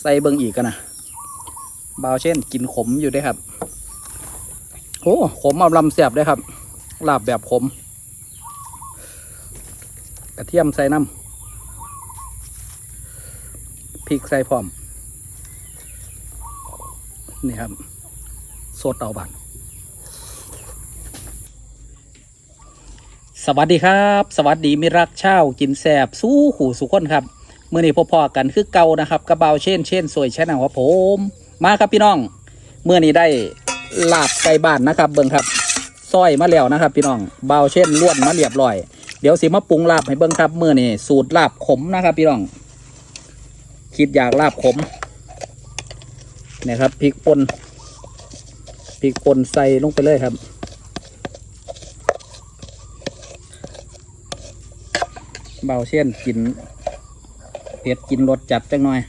ใส่เบิงอีกกันนะบาวเช่นกินขมอยู่ด้ครับโอ้ขมเอาลำเสียบได้ครับลาบแบบขม กระเทียมใส่น้ำพริกใส่พร้อม นี่ครับสดเอาบันสวัสดีครับ สวัสดีมิรักเช่ากินแสบสู้ขู่สุขคนครับ เมื่อนี้พอๆกันคือเก่านะครับกระเบาเช่นเช่นสวยใช่หนังว่าผม มาครับพี่น้องเมื่อนี้ได้ลาบไก่บ้านนะครับ เบิ่งครับซอยมาแล้วนะครับ พี่น้องเบาเช่นล้วนมาเรียบร้อย เดี๋ยวสิมาปรุงลาบให้เบิ่งครับเมื่อนี้สูตรลาบขมนะครับ พี่น้อง คิดอยากลาบขมนี่ยครับพริกป่นพริกป่นใส่ลงไปเลยครับเบาเช่นกิน เผ็ดกินรสจัดจังหน่อย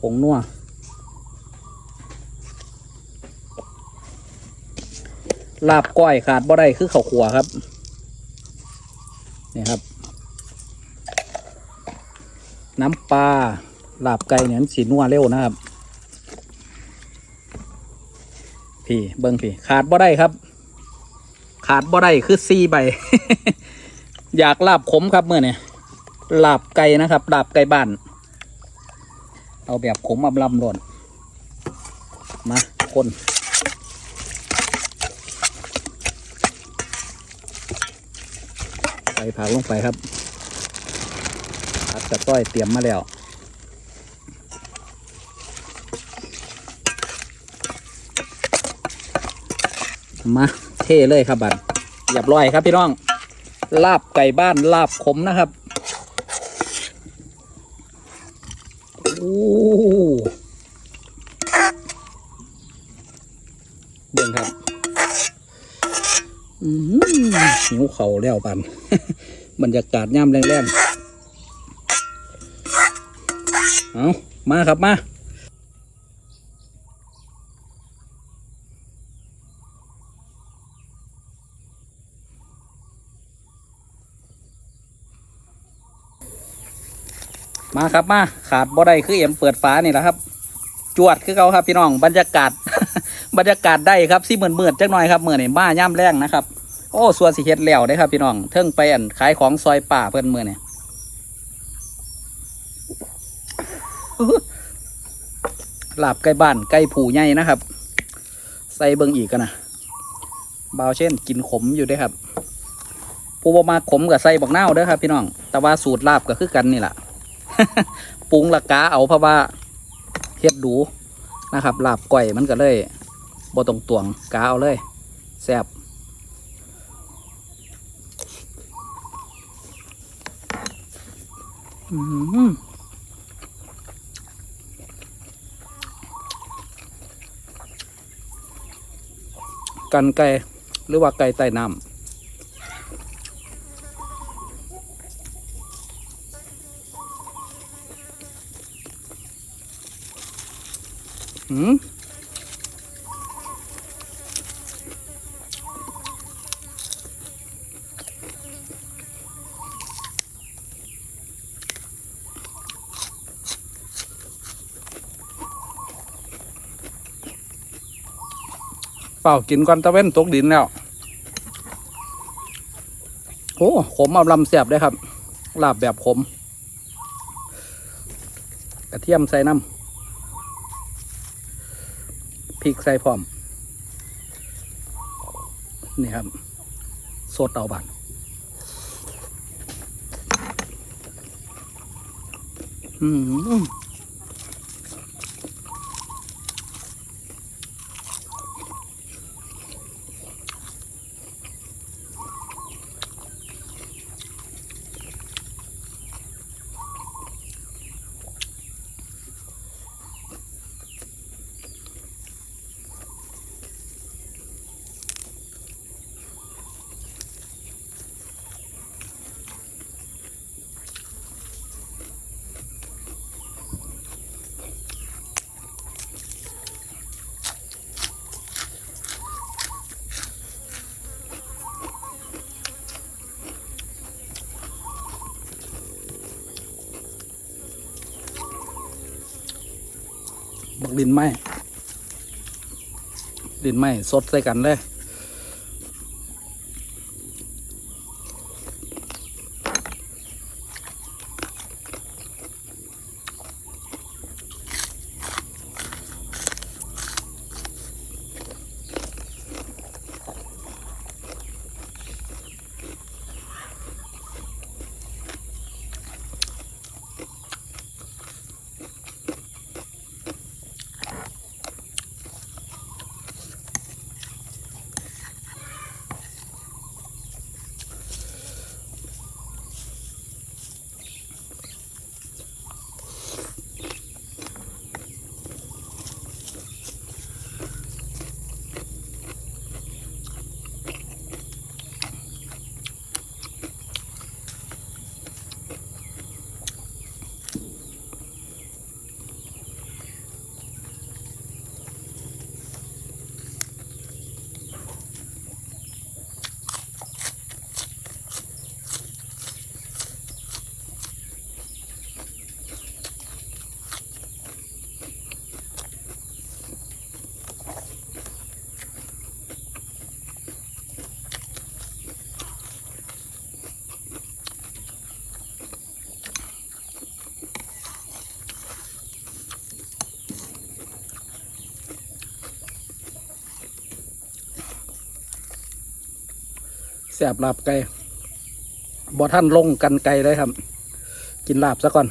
ผงนัวลาบก้อยขาดบ่ได้คือข้าวขัวครับ นี่ครับ น้ำปลาลาบไก่เนี่ยสีนัวเร็วนะครับ พี่เบิ้งพี่ ขาดบ่ได้ครับ ขาดบ่ได้คือซีใบ อยากลาบขมครับเมื่อเนี่ย ลาบไก่นะครับลาบไก่บ้าน เอาแบบขมอำลำหล่นมาคนใส่ผักลงไปครับผักกระต้อยเตรียมมาแล้วมาเท่เลยครับบัดเรียบร้อยครับพี่น้อง ลาบไก่บ้านลาบขมนะครับโอ้เบิ่งครับ อืมหิว เขาแล้วปัน บรรยากาศย่ำแรงๆเอามาครับมามาครับมาขาดบ่ได้คือเอ็มเปิดฝานี่แหละครับ จวดคือเขาครับพี่น้องบรรยากาศ บรรยากาศได้ครับสิเหมือนเมือดจักหน่อยครับเมื่อนี่มาย่ำแรงนะครับ อ้ส่วนสิเฮ็ดแล้วได้ครับพี่น้องเทิงไปอันขายของซอยป่าเพื่อนเมื่อนี่อื้อลาบไก่บ้านไก่ผูใหญ่นะครับ ใส่เบิงอีกกันนะบาวเช่นกินขมอยู่ด้ครับผู้บ่มาขมกับใส่บักนาวเด้อครับพี่น้อง แต่ว่าสูตรลาบก็คือกันนี่แหละปรุงละกาเอาเพราะว่าเฮ็ดดูนะครับลาบก่อยมันก็เลยบ่ตรงตวงกาเอาเลยแซ่บอื้อหือ กันไก่หรือว่าไก่ใต้น้ำหืม่ากินก่อนตะเว้นตกดินแล้วโอ้ขมเอาลำเสียบได้ครับ ลาบแบบขม กระเทียมใส่น้ำพริกใส่พร้อม นี่ครับสดเอาบันอืม ดินไหมดินไหมสดใส่กันเลย แสบลาบไก่บ่ท่านลงกันไก่เลยครับ กินลาบซะก่อน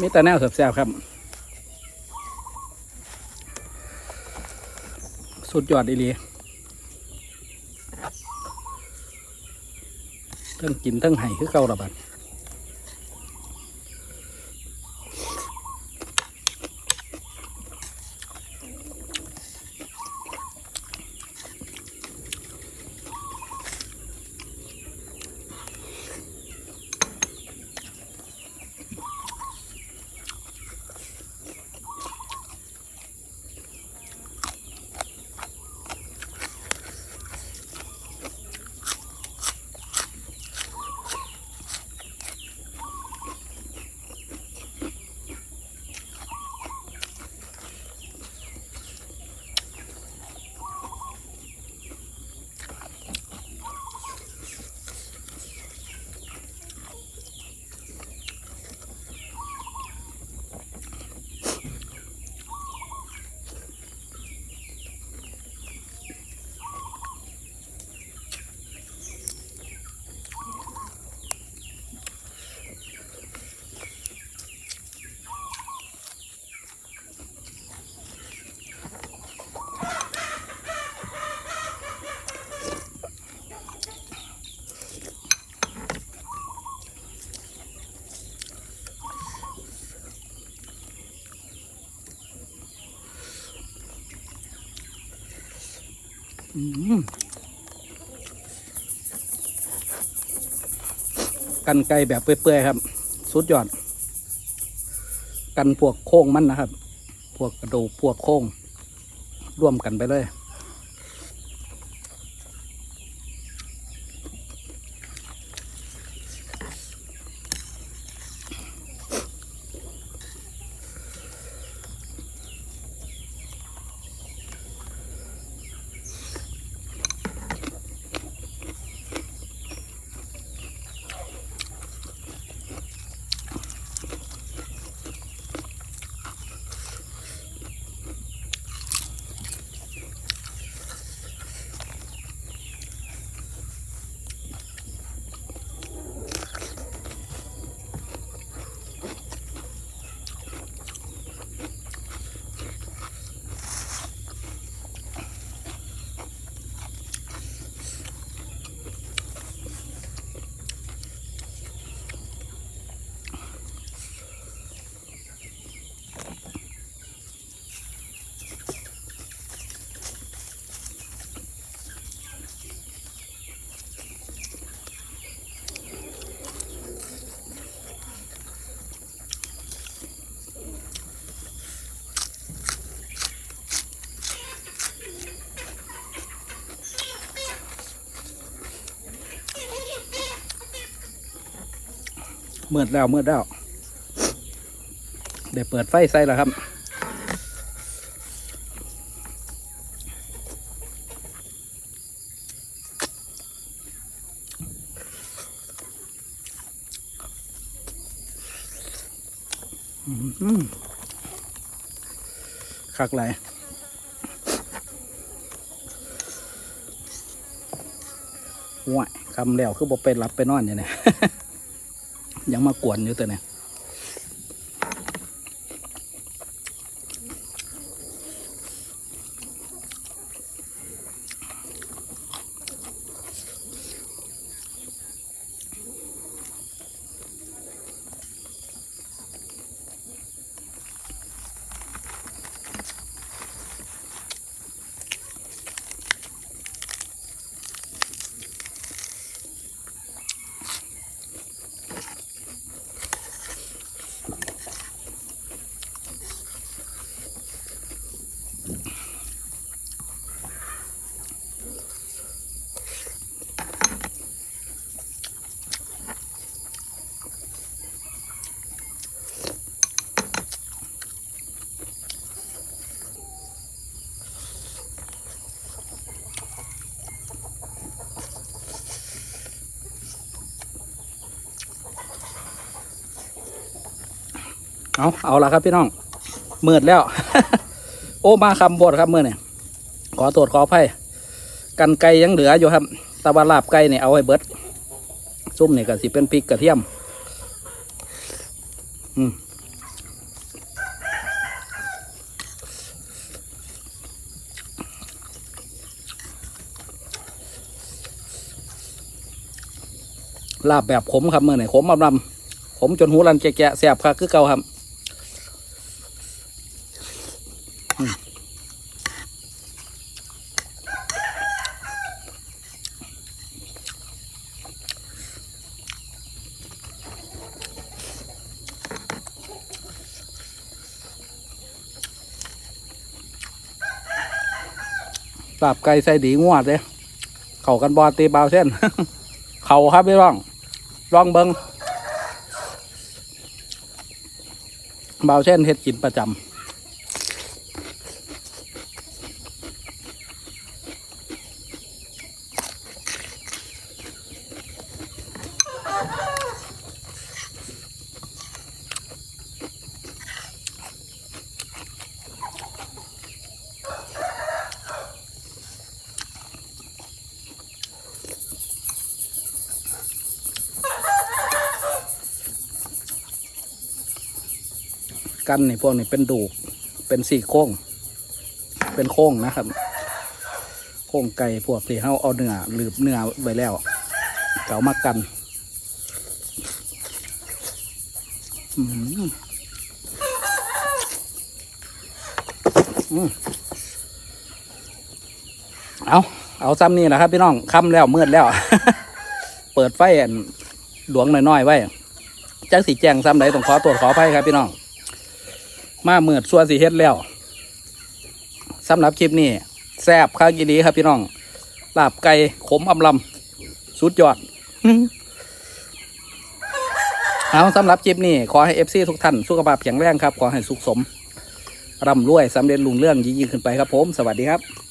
มีแต่แนวแสบๆครับ สุดยอดอีลีทั้งกินทั้งไห้คือเก่าระบาด กันไก่แบบเปื่อยๆครับ สุดยอด กันพวกโค้งมันนะครับ พวกกระดูกพวกโค้งร่วมกันไปเลย มืดแล้วมืดแล้วเดี๋ยวเปิดไฟใส่แล้วครับ คักไรว้ายคำแล้วคือบอกไปรับไปนอนอยู่เนี่ ยังมากวนอยู่ตัวเนี่ย เอาเอาละครับพี่น้องมืดแล้ว โอ้มาคำบดครับเมื่อเนี่ยขอตรวจขออภัยกันไก่ยังเหลืออยู่ครับตะวันลาบไก่เนี่ยเอาไว้เบิดซุ่มเนี่ยก็สิเป็นพริกกระเทียม อืมลาบแบบขมครับเมื่อเนี่ขมอำลำขมจนหูรันแกะแสบครับคือเก่าครับ ลาบไก่ใส่ดีงวดเลยเข่ากันบอตีเบาเส้น เข่าครับพี่ร่องร่องเบิงเบาเส้นเฮ็ดกินประจำ กันนี่พวกนี้เป็นดูก เป็นสี่โค้ง เป็นโค้งนะครับ โค้งไก่พวกที่เขาเอาเนื้อหรือเนื้อไว้แล้วเก่ามากันอืมอืมเอาเอาซ้ำนี่แหละครับพี่น้องค่ำแล้วมืดแล้ว เปิดไฟอันหลวงน้อยๆไว้จักสีแจงซ้ำไหนต้องขอตรวจขออภัยครับพี่น้อง มาเมือดสัวสีเฮ็ดแล้วสำหรับคลิปนี้แซบข้าวกีดีครับพี่น้องลาบไก่ขมอำลำสุดยอดเอาสำหรับคลิปนี้ขอให้เอฟซีทุกท่านสุขภาพแข็งแรงครับ ขอให้สุขสมร่ำรวยสำเร็จลุงเรื่องยิ่งขึ้นไปครับผม สวัสดีครับ